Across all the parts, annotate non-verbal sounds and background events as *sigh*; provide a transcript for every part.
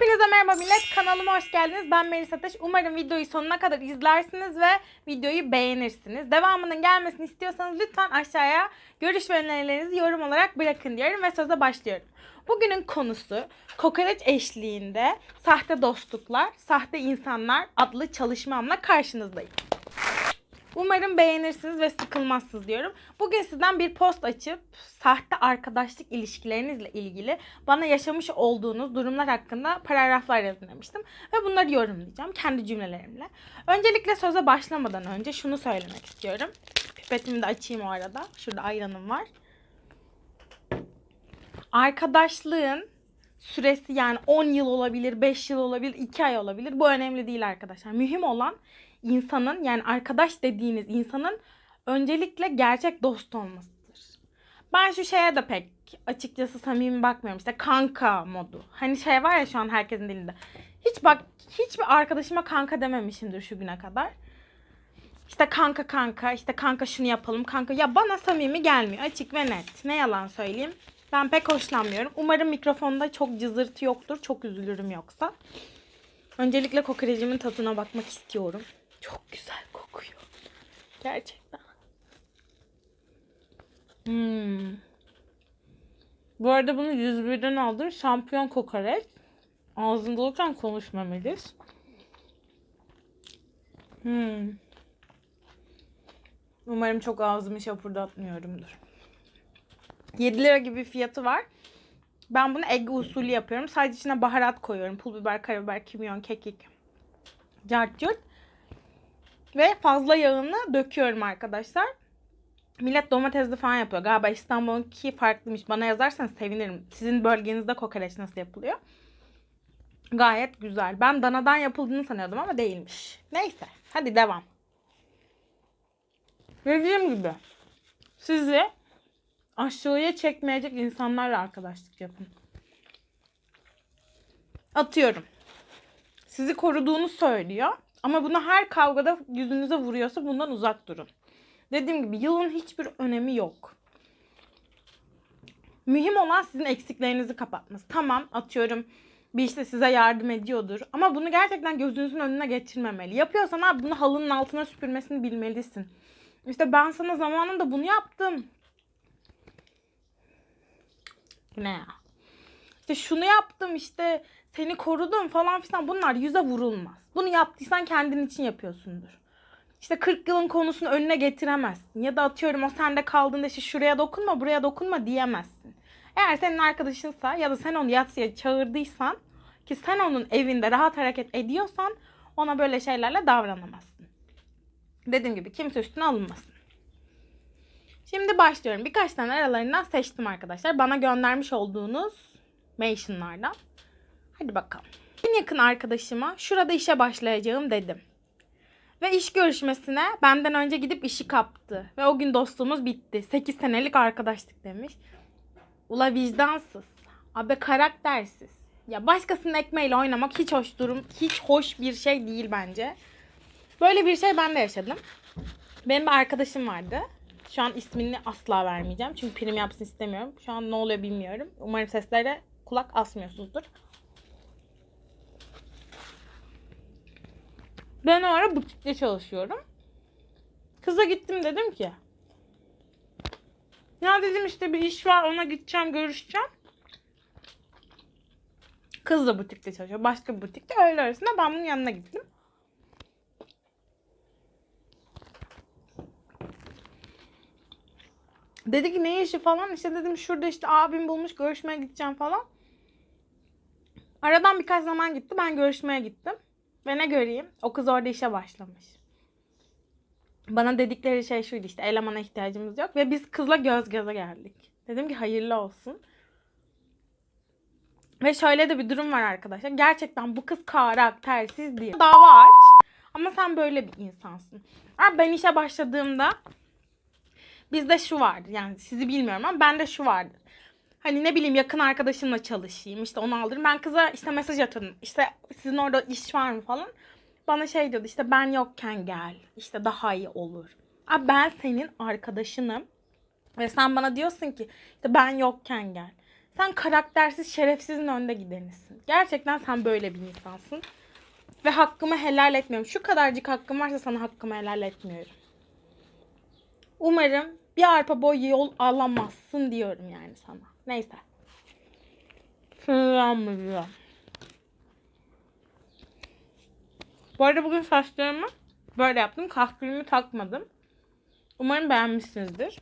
Hepinize merhaba millet. Kanalıma hoş geldiniz. Ben Melis Ateş. Umarım videoyu sonuna kadar izlersiniz ve videoyu beğenirsiniz. Devamının gelmesini istiyorsanız lütfen aşağıya görüş ve önerilerinizi yorum olarak bırakın diyorum ve söze başlıyorum. Bugünün konusu kokoreç eşliğinde sahte dostluklar, sahte insanlar adlı çalışmamla karşınızdayım. Umarım beğenirsiniz ve sıkılmazsınız diyorum. Bugün sizden bir post açıp sahte arkadaşlık ilişkilerinizle ilgili bana yaşamış olduğunuz durumlar hakkında paragraflar yazın demiştim. Ve bunları yorumlayacağım kendi cümlelerimle. Öncelikle söze başlamadan önce şunu söylemek istiyorum. Pipetimi de açayım o arada. Şurada ayranım var. Arkadaşlığın süresi yani 10 yıl olabilir, 5 yıl olabilir, 2 ay olabilir. Bu önemli değil arkadaşlar. Mühim olan insanın yani arkadaş dediğiniz insanın öncelikle gerçek dost olmasıdır. Ben şu şeye de pek açıkçası samimi bakmıyorum. İşte kanka modu. Hani şey var ya şu an herkesin dilinde. Hiç bak hiçbir arkadaşıma kanka dememişimdir şu güne kadar. İşte kanka kanka, işte kanka şunu yapalım, kanka. Ya bana samimi gelmiyor açık ve net. Ne yalan söyleyeyim. Ben pek hoşlanmıyorum. Umarım mikrofonda çok cızırtı yoktur. Çok üzülürüm yoksa. Öncelikle kokorecimin tadına bakmak istiyorum. Çok güzel kokuyor. Gerçekten. Hmm. Bu arada bunu 101'den aldım. Şampiyon kokoreç. Ağzında olurken konuşmamalıyız. Hmm. Umarım çok ağzımı şapurdatmıyorumdur. 7 lira gibi bir fiyatı var. Ben bunu egg usulü yapıyorum. Sadece içine baharat koyuyorum. Pul biber, karabiber, kimyon, kekik, cart curt. Ve fazla yağını döküyorum arkadaşlar. Millet domatesli falan yapıyor. Galiba İstanbul'unki farklıymış. Bana yazarsanız sevinirim. Sizin bölgenizde kokoreç nasıl yapılıyor? Gayet güzel. Ben danadan yapıldığını sanıyordum ama değilmiş. Neyse. Hadi devam. Dediğim gibi sizi aşağıya çekmeyecek insanlarla arkadaşlık yapın. Atıyorum. Sizi koruduğunu söylüyor. Ama bunu her kavgada yüzünüze vuruyorsa bundan uzak durun. Dediğim gibi yılın hiçbir önemi yok. Mühim olan sizin eksiklerinizi kapatması. Tamam atıyorum bir işte size yardım ediyordur. Ama bunu gerçekten gözünüzün önüne getirmemeli. Yapıyorsan abi bunu halının altına süpürmesini bilmelisin. İşte ben sana zamanında bunu yaptım. Ne ya? İşte şunu yaptım işte seni korudum falan filan bunlar yüze vurulmaz. Bunu yaptıysan kendin için yapıyorsundur. İşte 40 yılın konusunu önüne getiremezsin. Ya da atıyorum o sende kaldığında işte şuraya dokunma buraya dokunma diyemezsin. Eğer senin arkadaşınsa ya da sen onu yatsıya çağırdıysan ki sen onun evinde rahat hareket ediyorsan ona böyle şeylerle davranamazsın. Dediğim gibi kimse üstüne alınmasın. Şimdi başlıyorum. Birkaç tane aralarından seçtim arkadaşlar. Bana göndermiş olduğunuz mentionlardan. Hadi bakalım. En yakın arkadaşıma şurada işe başlayacağım dedim. Ve iş görüşmesine benden önce gidip işi kaptı. Ve o gün dostluğumuz bitti. 8 senelik arkadaşlık demiş. Ula vicdansız. Abi karaktersiz. Ya başkasının ekmeğiyle oynamak hiç hoş durum, hiç hoş bir şey değil bence. Böyle bir şey ben de yaşadım. Benim bir arkadaşım vardı. Şu an ismini asla vermeyeceğim. Çünkü prim yapsın istemiyorum. Şu an ne oluyor bilmiyorum. Umarım seslere kulak asmıyorsunuzdur. Ben o ara butikte çalışıyorum. Kıza gittim dedim ki. Ya dedim işte bir iş var ona gideceğim görüşeceğim. Kız da butikte çalışıyor. Başka bir butikte. Öyle arasında ben bunun yanına gittim. Dedi ki ne işi falan işte dedim şurada işte abim bulmuş görüşmeye gideceğim falan. Aradan birkaç zaman gitti ben görüşmeye gittim. Ve ne göreyim o kız orada işe başlamış. Bana dedikleri şey şuydu işte elemana ihtiyacımız yok. Ve biz kızla göz göze geldik. Dedim ki hayırlı olsun. Ve şöyle de bir durum var arkadaşlar. Gerçekten bu kız karaktersiz değil. Dava aç. Ama sen böyle bir insansın. Abi ben işe başladığımda bizde şu vardı. Yani sizi bilmiyorum ama bende şu vardı. Hani ne bileyim yakın arkadaşımla çalışayım. işte onu aldırayım. Ben kıza işte mesaj atıyorum. İşte sizin orada iş var mı falan. Bana şey diyordu işte ben yokken gel. İşte daha iyi olur. Abi ben senin arkadaşınım. Ve sen bana diyorsun ki işte ben yokken gel. Sen karaktersiz, şerefsizin önde gidenisin. Gerçekten sen böyle bir insansın. Ve hakkımı helal etmiyorum. Şu kadarcık hakkım varsa sana hakkımı helal etmiyorum. Umarım bir arpa boy yol alamazsın diyorum yani sana. Neyse. Sinirlenmiyorum. Bu arada bugün saçlarımı böyle yaptım. Kahkülümü takmadım. Umarım beğenmişsinizdir.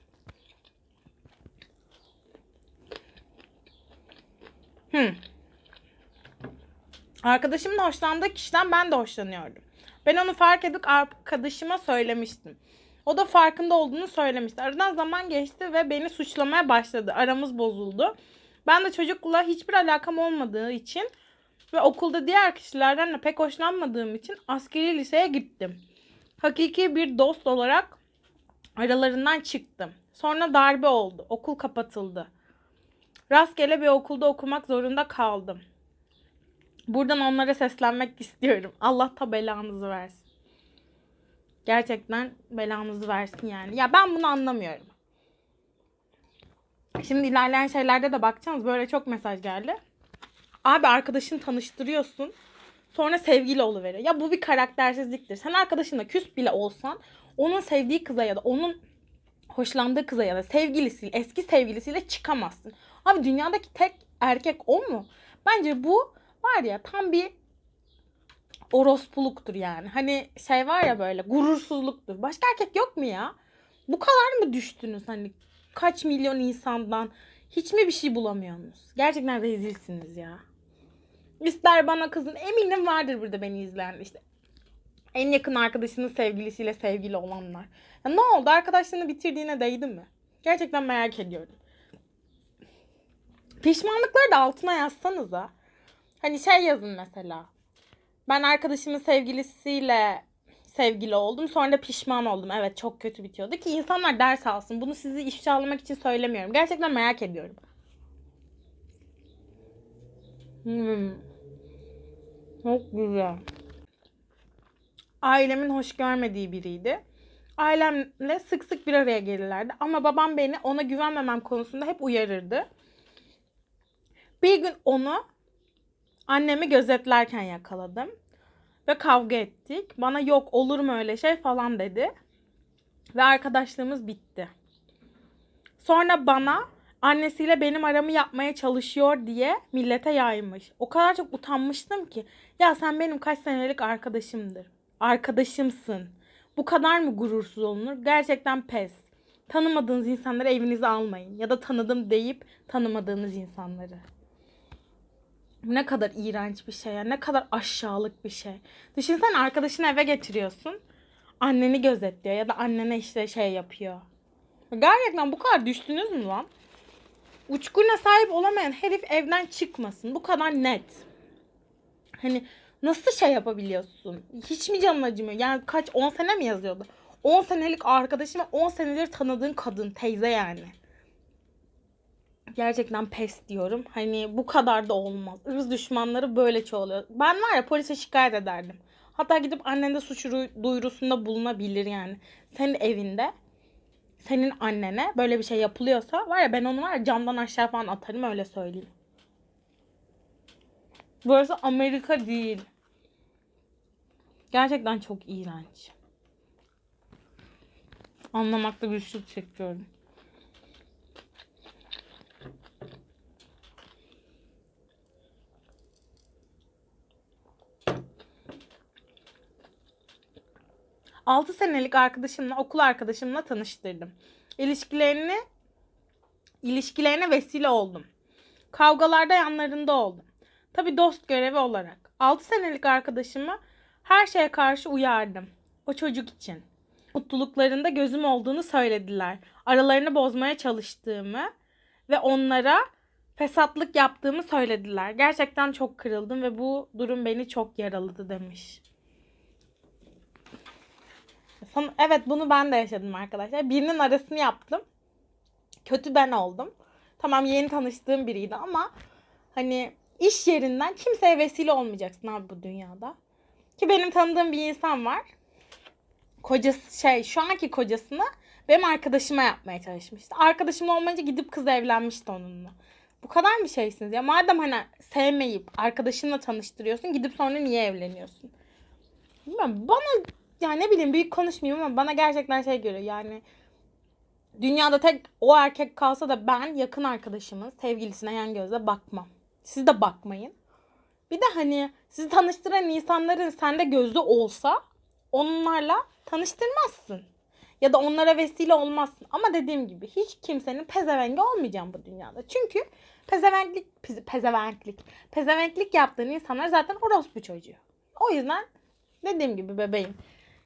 Hmm. Arkadaşımın hoşlandığı kişiden ben de hoşlanıyordum. Ben onu fark edip arkadaşıma söylemiştim. O da farkında olduğunu söylemişti. Aradan zaman geçti ve beni suçlamaya başladı. Aramız bozuldu. Ben de çocukla hiçbir alakam olmadığı için ve okulda diğer kişilerden de pek hoşlanmadığım için askeri liseye gittim. Hakiki bir dost olarak aralarından çıktım. Sonra darbe oldu. Okul kapatıldı. Rastgele bir okulda okumak zorunda kaldım. Buradan onlara seslenmek *laughs* istiyorum. Allah da belanızı versin. Gerçekten belanızı versin yani. Ya ben bunu anlamıyorum. Şimdi ilerleyen şeylerde de bakacağız. Böyle çok mesaj geldi. Abi arkadaşını tanıştırıyorsun. Sonra sevgili oluveriyor. Ya bu bir karaktersizliktir. Sen arkadaşınla küs bile olsan onun sevdiği kıza ya da onun hoşlandığı kıza ya da sevgilisiyle, eski sevgilisiyle çıkamazsın. Abi dünyadaki tek erkek o mu? Bence bu var ya tam bir orospuluktur yani. Hani şey var ya böyle gurursuzluktur. Başka erkek yok mu ya? Bu kadar mı düştünüz hani kaç milyon insandan hiç mi bir şey bulamıyorsunuz? Gerçekten rezilsiniz ya. İster bana kızın eminim vardır burada beni izleyen işte en yakın arkadaşının sevgilisiyle sevgili olanlar. Ya ne oldu? Arkadaşlığını bitirdiğine değdi mi? Gerçekten merak ediyorum. Pişmanlıkları da altına yazsanıza. Hani şey yazın mesela. Ben arkadaşımın sevgilisiyle sevgili oldum. Sonra da pişman oldum. Evet çok kötü bitiyordu ki insanlar ders alsın. Bunu sizi ifşalamak için söylemiyorum. Gerçekten merak ediyorum. Hmm. Çok güzel. Ailemin hoş görmediği biriydi. Ailemle sık sık bir araya gelirlerdi. Ama babam beni ona güvenmemem konusunda hep uyarırdı. Bir gün onu annemi gözetlerken yakaladım. Ve kavga ettik. Bana yok olur mu öyle şey falan dedi. Ve arkadaşlığımız bitti. Sonra bana annesiyle benim aramı yapmaya çalışıyor diye millete yaymış. O kadar çok utanmıştım ki. Ya sen benim kaç senelik arkadaşımdır. Arkadaşımsın. Bu kadar mı gurursuz olunur? Gerçekten pes. Tanımadığınız insanları evinize almayın. Ya da tanıdım deyip tanımadığınız insanları. Ne kadar iğrenç bir şey ya. Ne kadar aşağılık bir şey. Düşünsene arkadaşını eve getiriyorsun. Anneni gözetliyor ya da annene işte şey yapıyor. Gerçekten bu kadar düştünüz mü lan? Uçkuna sahip olamayan herif evden çıkmasın. Bu kadar net. Hani nasıl şey yapabiliyorsun? Hiç mi canın acımıyor? Yani kaç 10 sene mi yazıyordu? 10 senelik arkadaşım ve 10 senedir tanıdığın kadın teyze yani. Gerçekten pes diyorum. Hani bu kadar da olmaz. Irz düşmanları böyle çoğalıyor. Ben var ya polise şikayet ederdim. Hatta gidip annen de suç duyurusunda bulunabilir yani. Senin evinde senin annene böyle bir şey yapılıyorsa var ya ben onu var ya camdan aşağı falan atarım öyle söyleyeyim. Burası Amerika değil. Gerçekten çok iğrenç. Anlamakta güçlük çekiyorum. Altı senelik arkadaşımla, okul arkadaşımla tanıştırdım. İlişkilerini ilişkilerine vesile oldum. Kavgalarda yanlarında oldum. Tabi dost görevi olarak. 6 senelik arkadaşımı her şeye karşı uyardım. O çocuk için. Mutluluklarında gözüm olduğunu söylediler. Aralarını bozmaya çalıştığımı ve onlara fesatlık yaptığımı söylediler. Gerçekten çok kırıldım ve bu durum beni çok yaraladı demiş. Evet bunu ben de yaşadım arkadaşlar. Birinin arasını yaptım. Kötü ben oldum. Tamam yeni tanıştığım biriydi ama hani iş yerinden kimseye vesile olmayacaksın abi bu dünyada. Ki benim tanıdığım bir insan var. Kocası şey şu anki kocasını benim arkadaşıma yapmaya çalışmıştı. Arkadaşım olmayınca gidip kız evlenmişti onunla. Bu kadar mı şeysiniz ya? Madem hani sevmeyip arkadaşınla tanıştırıyorsun gidip sonra niye evleniyorsun? Bilmiyorum bana yani ne bileyim büyük konuşmayayım ama bana gerçekten şey geliyor yani dünyada tek o erkek kalsa da ben yakın arkadaşımın sevgilisine yan gözle bakmam. Siz de bakmayın. Bir de hani sizi tanıştıran insanların sende gözü olsa onlarla tanıştırmazsın. Ya da onlara vesile olmazsın. Ama dediğim gibi hiç kimsenin pezevengi olmayacağım bu dünyada. Çünkü pezevenklik, peze- pezevenklik, pezevenklik yaptığın insanlar zaten orospu çocuğu. O yüzden dediğim gibi bebeğim.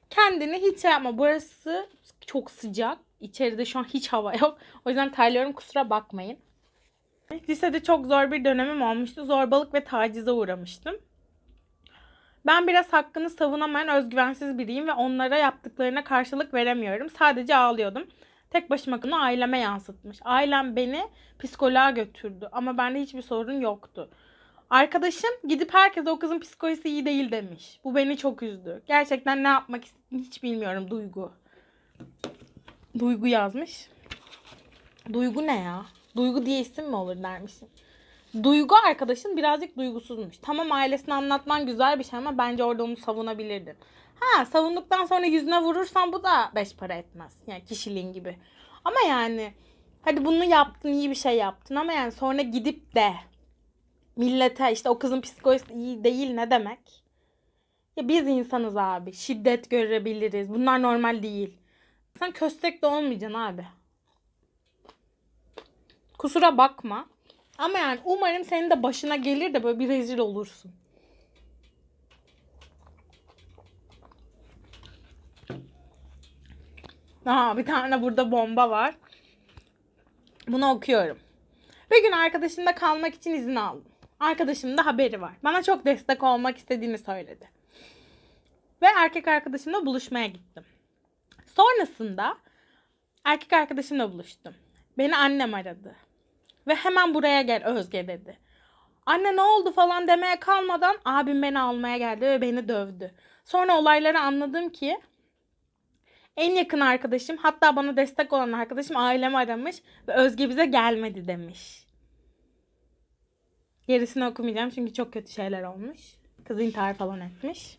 Kendini hiç şey yapma. Burası çok sıcak. İçeride şu an hiç hava yok. O yüzden terliyorum kusura bakmayın. Lisede çok zor bir dönemim olmuştu. Zorbalık ve tacize uğramıştım. Ben biraz hakkını savunamayan özgüvensiz biriyim ve onlara yaptıklarına karşılık veremiyorum. Sadece ağlıyordum. Tek başıma bunu aileme yansıtmış. Ailem beni psikoloğa götürdü ama bende hiçbir sorun yoktu. Arkadaşım gidip herkese o kızın psikolojisi iyi değil demiş. Bu beni çok üzdü. Gerçekten ne yapmak istediğini hiç bilmiyorum Duygu. Duygu yazmış. Duygu ne ya? Duygu diye isim mi olur dermişim. Duygu arkadaşın birazcık duygusuzmuş. Tamam ailesini anlatman güzel bir şey ama bence orada onu savunabilirdin. Ha savunduktan sonra yüzüne vurursan bu da beş para etmez. Yani kişiliğin gibi. Ama yani hadi bunu yaptın iyi bir şey yaptın ama yani sonra gidip de millete işte o kızın psikolojisi iyi değil ne demek? Ya biz insanız abi. Şiddet görebiliriz. Bunlar normal değil. Sen köstek de olmayacaksın abi. Kusura bakma. Ama yani umarım senin de başına gelir de böyle bir rezil olursun. Aha bir tane burada bomba var. Bunu okuyorum. Bir gün arkadaşımda kalmak için izin aldım. Arkadaşımın da haberi var. Bana çok destek olmak istediğini söyledi. Ve erkek arkadaşımla buluşmaya gittim. Sonrasında erkek arkadaşımla buluştum. Beni annem aradı. Ve hemen buraya gel Özge dedi. Anne ne oldu falan demeye kalmadan abim beni almaya geldi ve beni dövdü. Sonra olayları anladım ki en yakın arkadaşım hatta bana destek olan arkadaşım ailemi aramış ve Özge bize gelmedi demiş. Gerisini okumayacağım çünkü çok kötü şeyler olmuş. Kız intihar falan etmiş.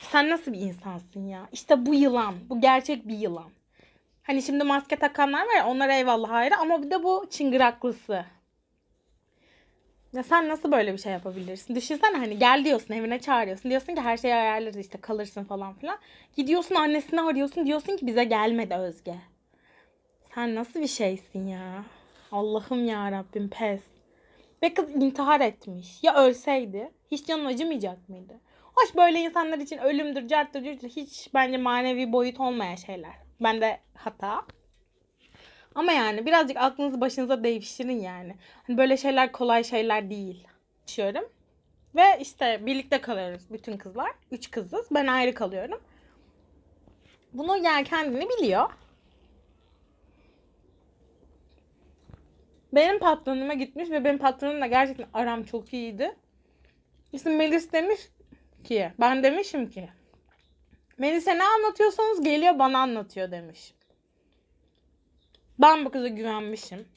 Sen nasıl bir insansın ya? İşte bu yılan. Bu gerçek bir yılan. Hani şimdi maske takanlar var ya onlara eyvallah ayrı ama bir de bu çıngıraklısı. Ya sen nasıl böyle bir şey yapabilirsin? Düşünsene hani gel diyorsun evine çağırıyorsun. Diyorsun ki her şeyi ayarlarız işte kalırsın falan filan. Gidiyorsun annesini arıyorsun diyorsun ki bize gelmedi Özge. Sen nasıl bir şeysin ya? Allah'ım ya Rabbim pes. Ve kız intihar etmiş. Ya ölseydi hiç canın acımayacak mıydı? Hoş böyle insanlar için ölümdür, carttır, curttur hiç bence manevi boyut olmayan şeyler. Ben de hata. Ama yani birazcık aklınızı başınıza devşirin yani. Hani böyle şeyler kolay şeyler değil. Yaşıyorum. Ve işte birlikte kalıyoruz bütün kızlar. Üç kızız. Ben ayrı kalıyorum. Bunu yani kendini biliyor. Benim patronuma gitmiş ve benim patronumla gerçekten aram çok iyiydi. İşte Melis demiş ki ben demişim ki Melis'e ne anlatıyorsanız geliyor bana anlatıyor demiş. Ben bu kıza güvenmişim.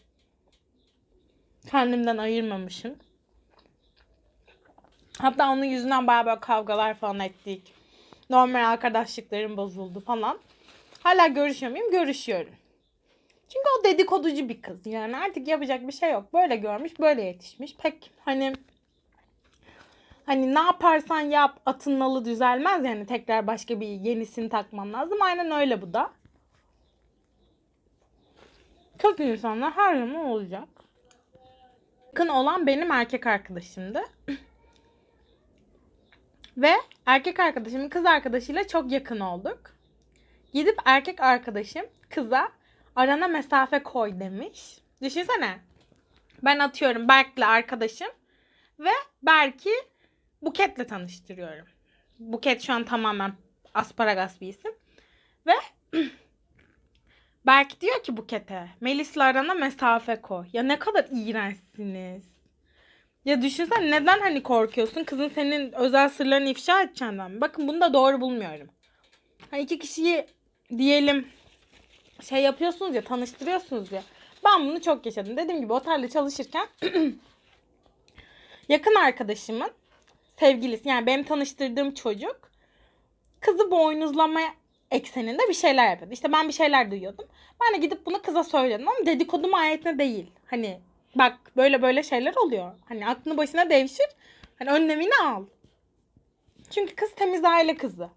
Kendimden ayırmamışım. Hatta onun yüzünden bayağı böyle kavgalar falan ettik. Normal arkadaşlıklarım bozuldu falan. Hala görüşüyor muyum? Görüşüyorum. Çünkü o dedikoducu bir kız. Yani artık yapacak bir şey yok. Böyle görmüş, böyle yetişmiş. Pek hani hani ne yaparsan yap atın nalı düzelmez yani tekrar başka bir yenisini takman lazım. Aynen öyle bu da. Kötü insanlar her zaman olacak. Yakın olan benim erkek arkadaşımdı. *clears throat* Ve erkek arkadaşımın kız arkadaşıyla çok yakın olduk. Gidip erkek arkadaşım kıza arana mesafe koy demiş. Düşünsene. Ben atıyorum Berk'le arkadaşım ve Berk'i Buket'le tanıştırıyorum. Buket şu an tamamen asparagas bir isim. Ve *clears throat* Berk diyor ki Buket'e Melis'le arana mesafe koy. Ya ne kadar iğrençsiniz. Ya düşünsen neden hani korkuyorsun? Kızın senin özel sırlarını ifşa edeceğinden? Bakın bunu da doğru bulmuyorum. Hani iki kişiyi diyelim şey yapıyorsunuz ya tanıştırıyorsunuz ya. Ben bunu çok yaşadım. Dediğim gibi otelde çalışırken *clears throat* yakın arkadaşımın sevgilisi yani benim tanıştırdığım çocuk kızı boynuzlama ekseninde bir şeyler yapıyordu. İşte ben bir şeyler duyuyordum. Ben de gidip bunu kıza söyledim ama dedikodu mahiyetine değil. Hani bak böyle böyle şeyler oluyor. Hani aklını başına devşir. Hani önlemini al. Çünkü kız temiz aile kızı.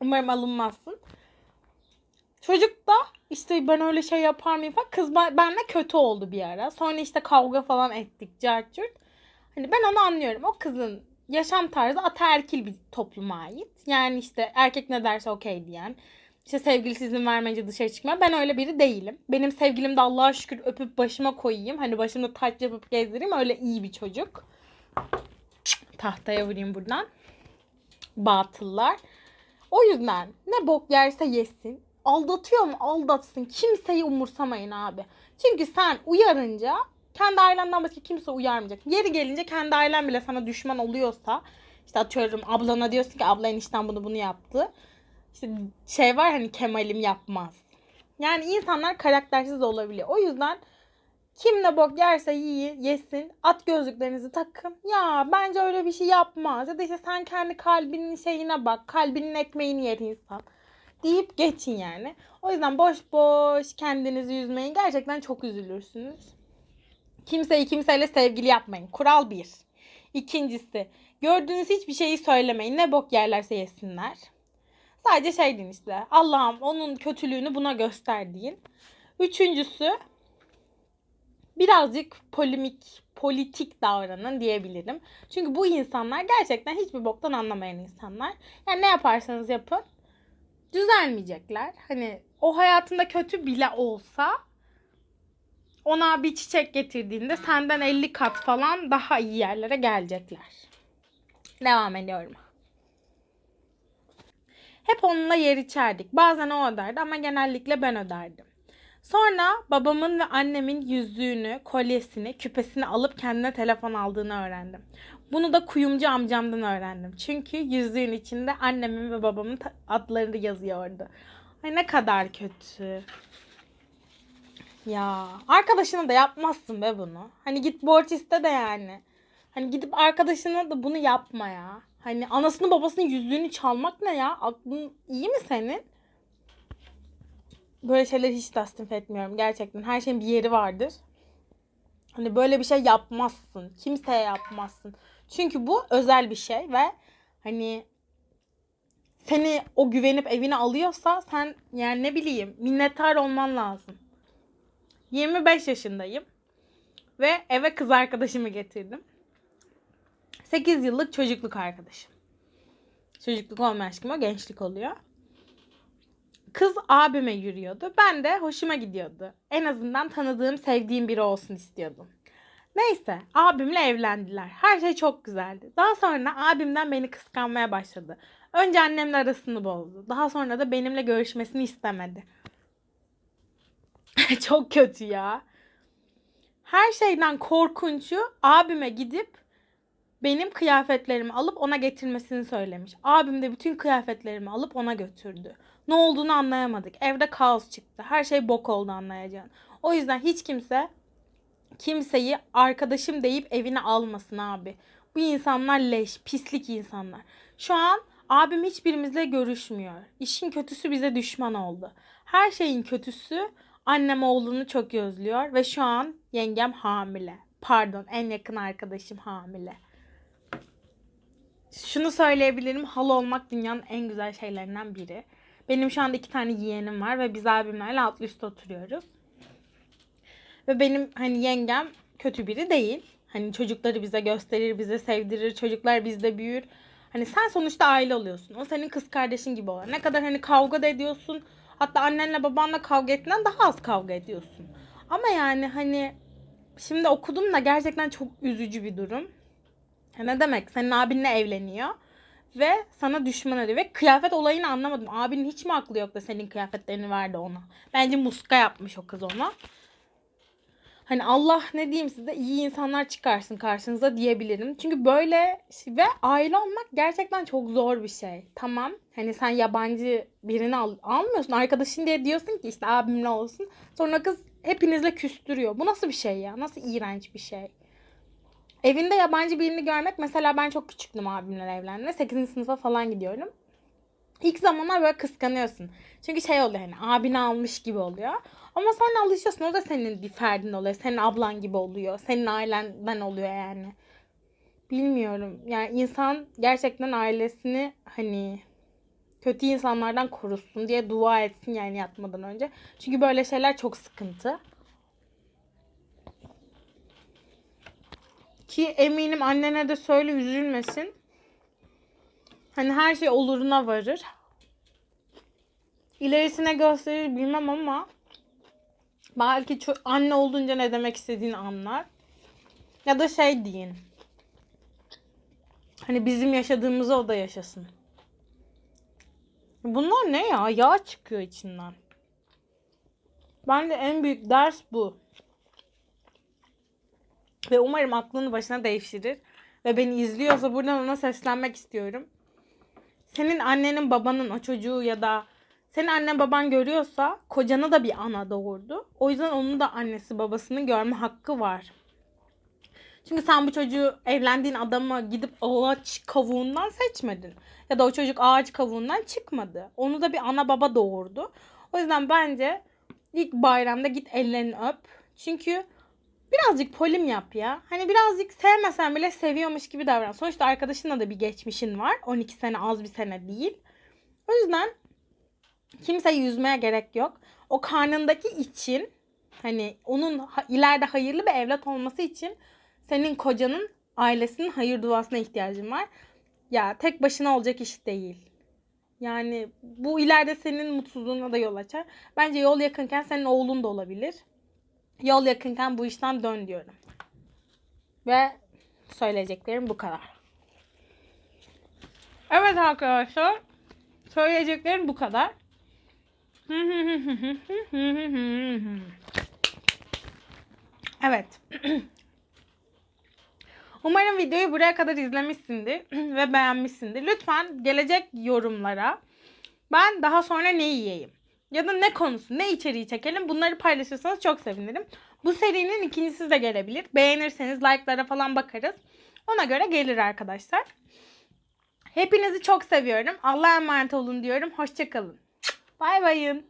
Umarım alınmazsın. Çocuk da işte ben öyle şey yapar mıyım falan. Kız ben- benimle kötü oldu bir ara. Sonra işte kavga falan ettik. Cart curt. Hani ben onu anlıyorum. O kızın yaşam tarzı ataerkil bir topluma ait. Yani işte erkek ne derse okey diyen. İşte sevgilisi izin vermeyince dışarı çıkma. Ben öyle biri değilim. Benim sevgilim de Allah'a şükür öpüp başıma koyayım. Hani başımda taç yapıp gezdireyim. Öyle iyi bir çocuk. Tahtaya vurayım buradan. Batıllar. O yüzden ne bok yerse yesin. Aldatıyor mu aldatsın. Kimseyi umursamayın abi. Çünkü sen uyarınca kendi ailenden başka kimse uyarmayacak. Yeri gelince kendi ailen bile sana düşman oluyorsa işte atıyorum ablana diyorsun ki abla enişten bunu bunu yaptı. İşte şey var hani Kemal'im yapmaz. Yani insanlar karaktersiz olabiliyor. O yüzden kim ne bok yerse yiyin, yesin. At gözlüklerinizi takın. Ya bence öyle bir şey yapmaz. Ya da işte sen kendi kalbinin şeyine bak. Kalbinin ekmeğini yer insan. Deyip geçin yani. O yüzden boş boş kendinizi üzmeyin. Gerçekten çok üzülürsünüz. Kimseyi kimseyle sevgili yapmayın. Kural bir. İkincisi. Gördüğünüz hiçbir şeyi söylemeyin. Ne bok yerlerse yesinler. Sadece şey deyin işte. Allah'ım onun kötülüğünü buna göster deyin. Üçüncüsü birazcık polemik, politik davranın diyebilirim. Çünkü bu insanlar gerçekten hiçbir boktan anlamayan insanlar. Yani ne yaparsanız yapın düzelmeyecekler. Hani o hayatında kötü bile olsa ona bir çiçek getirdiğinde senden 50 kat falan daha iyi yerlere gelecekler. Devam ediyorum. Hep onunla yer içerdik. Bazen o öderdi ama genellikle ben öderdim. Sonra babamın ve annemin yüzüğünü, kolyesini, küpesini alıp kendine telefon aldığını öğrendim. Bunu da kuyumcu amcamdan öğrendim. Çünkü yüzüğün içinde annemin ve babamın ta- adları yazıyordu. Ay ne kadar kötü. Ya arkadaşına da yapmazsın be bunu. Hani git borç iste de yani. Hani gidip arkadaşına da bunu yapma ya. Hani anasını babasının yüzüğünü çalmak ne ya? Aklın iyi mi senin? Böyle şeyler hiç tasnif etmiyorum gerçekten. Her şeyin bir yeri vardır. Hani böyle bir şey yapmazsın. Kimseye yapmazsın. Çünkü bu özel bir şey ve hani seni o güvenip evine alıyorsa sen yani ne bileyim minnettar olman lazım. 25 yaşındayım ve eve kız arkadaşımı getirdim. 8 yıllık çocukluk arkadaşım. Çocukluk olmayan aşkım o gençlik oluyor. Kız abime yürüyordu. Ben de hoşuma gidiyordu. En azından tanıdığım, sevdiğim biri olsun istiyordum. Neyse abimle evlendiler. Her şey çok güzeldi. Daha sonra abimden beni kıskanmaya başladı. Önce annemle arasını bozdu. Daha sonra da benimle görüşmesini istemedi. *laughs* çok kötü ya. Her şeyden korkunçu abime gidip benim kıyafetlerimi alıp ona getirmesini söylemiş. Abim de bütün kıyafetlerimi alıp ona götürdü. Ne olduğunu anlayamadık. Evde kaos çıktı. Her şey bok oldu anlayacağın. O yüzden hiç kimse kimseyi arkadaşım deyip evine almasın abi. Bu insanlar leş, pislik insanlar. Şu an abim hiçbirimizle görüşmüyor. İşin kötüsü bize düşman oldu. Her şeyin kötüsü annem oğlunu çok özlüyor ve şu an yengem hamile. Pardon, en yakın arkadaşım hamile. Şunu söyleyebilirim. Hala olmak dünyanın en güzel şeylerinden biri. Benim şu anda iki tane yeğenim var ve biz abimlerle altlı üstte oturuyoruz. Ve benim hani yengem kötü biri değil. Hani çocukları bize gösterir, bize sevdirir, çocuklar bizde büyür. Hani sen sonuçta aile oluyorsun. O senin kız kardeşin gibi olan. Ne kadar hani kavga da ediyorsun. Hatta annenle babanla kavga ettiğinden daha az kavga ediyorsun. Ama yani hani şimdi okudum da gerçekten çok üzücü bir durum. Ya ne demek? Senin abinle evleniyor ve sana düşman ediyor. Ve kıyafet olayını anlamadım. Abinin hiç mi aklı yok da senin kıyafetlerini verdi ona? Bence muska yapmış o kız ona. Hani Allah ne diyeyim size iyi insanlar çıkarsın karşınıza diyebilirim. Çünkü böyle ve aile olmak gerçekten çok zor bir şey. Tamam hani sen yabancı birini al, almıyorsun arkadaşın diye diyorsun ki işte abimle olsun. Sonra kız hepinizle küstürüyor. Bu nasıl bir şey ya? Nasıl iğrenç bir şey? Evinde yabancı birini görmek mesela ben çok küçüktüm abimle evlendiğimde. 8. sınıfa falan gidiyorum. İlk zamanlar böyle kıskanıyorsun. Çünkü şey oluyor hani abini almış gibi oluyor. Ama sonra alışıyorsun. O da senin bir ferdin oluyor. Senin ablan gibi oluyor. Senin ailenden oluyor yani. Bilmiyorum. Yani insan gerçekten ailesini hani kötü insanlardan korusun diye dua etsin yani yatmadan önce. Çünkü böyle şeyler çok sıkıntı. Ki eminim annene de söyle üzülmesin. Hani her şey oluruna varır. İlerisine gösterir bilmem ama belki anne olunca ne demek istediğini anlar. Ya da şey deyin. Hani bizim yaşadığımızı o da yaşasın. Bunlar ne ya? Yağ çıkıyor içinden. Bence en büyük ders bu. Ve umarım aklını başına devşirir. Ve beni izliyorsa buradan ona seslenmek istiyorum. Senin annenin babanın o çocuğu ya da senin annen baban görüyorsa kocanı da bir ana doğurdu. O yüzden onun da annesi babasını görme hakkı var. Çünkü sen bu çocuğu evlendiğin adamı gidip ağaç kavuğundan seçmedin. Ya da o çocuk ağaç kavuğundan çıkmadı. Onu da bir ana baba doğurdu. O yüzden bence ilk bayramda git ellerini öp. Çünkü birazcık polim yap ya. Hani birazcık sevmesen bile seviyormuş gibi davran. Sonuçta arkadaşınla da bir geçmişin var. 12 sene az bir sene değil. O yüzden kimseyi yüzmeye gerek yok. O karnındaki için hani onun ileride hayırlı bir evlat olması için senin kocanın ailesinin hayır duasına ihtiyacın var. Ya tek başına olacak iş değil. Yani bu ileride senin mutsuzluğuna da yol açar. Bence yol yakınken senin oğlun da olabilir. Yol yakınken bu işten dön diyorum. Ve söyleyeceklerim bu kadar. Evet arkadaşlar. Söyleyeceklerim bu kadar. Evet. Umarım videoyu buraya kadar izlemişsindir *clears throat* ve beğenmişsindir. Lütfen gelecek yorumlara ben daha sonra ne yiyeyim ya da ne konusu, ne içeriği çekelim bunları paylaşırsanız çok sevinirim. Bu serinin ikincisi de gelebilir. Beğenirseniz like'lara falan bakarız. Ona göre gelir arkadaşlar. Hepinizi çok seviyorum. Allah'a emanet olun diyorum. Hoşçakalın. Bay bayın.